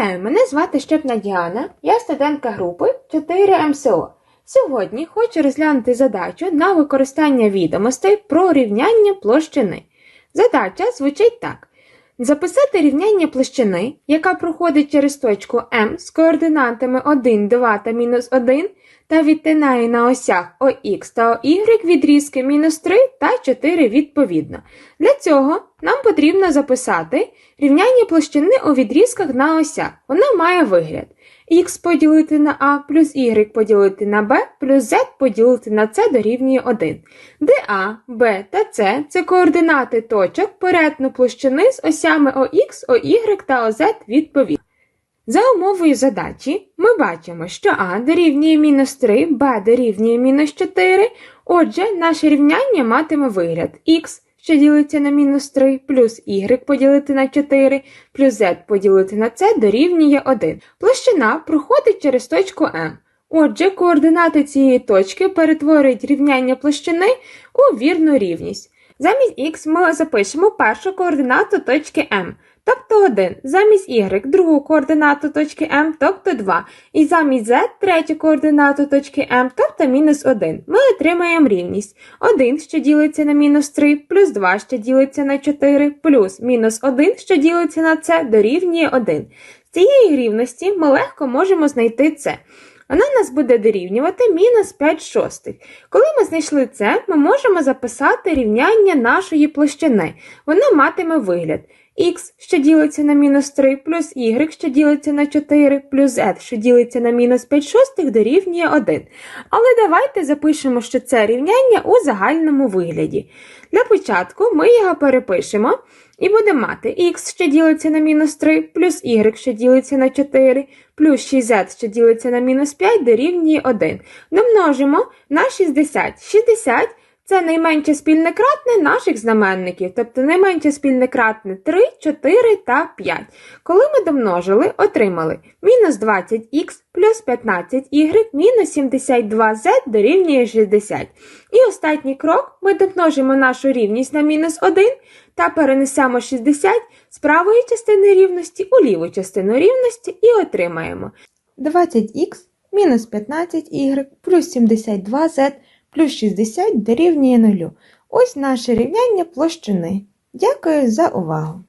Вітаю, мене звати Щепна Діана, я студентка групи 4 МСО. Сьогодні хочу розглянути задачу на використання відомостей про рівняння площини. Задача звучить так: записати рівняння площини, яка проходить через точку М з координатами 1, 2 та мінус 1 та відтинає на осях ОХ та OY відрізки мінус 3 та 4 відповідно. Для цього нам потрібно записати рівняння площини у відрізках на осях. Вона має вигляд х поділити на а плюс y поділити на b плюс z поділити на c дорівнює 1, де а, b та c – це координати точок перетину площини з осями ОХ, OY та ОЗ відповідно. За умовою задачі ми бачимо, що а дорівнює мінус 3, b дорівнює мінус 4, отже, наше рівняння матиме вигляд х, що ділиться на мінус 3, плюс y поділити на 4, плюс z поділити на c дорівнює 1. Площина проходить через точку М. Отже, координати цієї точки перетворюють рівняння площини у вірну рівність. Замість х ми запишемо першу координату точки М, тобто 1, замість y другу координату точки М, тобто 2, і замість z третю координату точки М, тобто мінус 1. Ми отримаємо рівність 1, що ділиться на мінус 3, плюс 2, що ділиться на 4, плюс мінус 1, що ділиться на це, дорівнює 1. З цієї рівності ми легко можемо знайти це. Вона нас буде дорівнювати мінус 5 шостих. Коли ми знайшли це, ми можемо записати рівняння нашої площини. Вона матиме вигляд х, що ділиться на мінус 3, плюс y, що ділиться на 4, плюс z, що ділиться на мінус 5 шостих, дорівнює 1. Але давайте запишемо, що це рівняння у загальному вигляді. Для початку ми його перепишемо і будемо мати х, що ділиться на мінус 3, плюс y, що ділиться на 4, плюс 6z, що ділиться на мінус 5, дорівнює 1. Домножимо на 60. 60 це найменше спільне кратне наших знаменників, тобто найменше спільне кратне 3, 4 та 5. Коли ми домножили, отримали мінус 20х плюс 15y мінус 72z дорівнює 60. І останній крок ми домножимо нашу рівність на мінус 1 та перенесемо 60 з правої частини рівності у ліву частину рівності і отримаємо 20х мінус 15y плюс 72z плюс 60 дорівнює 0. Ось наше рівняння площини. Дякую за увагу!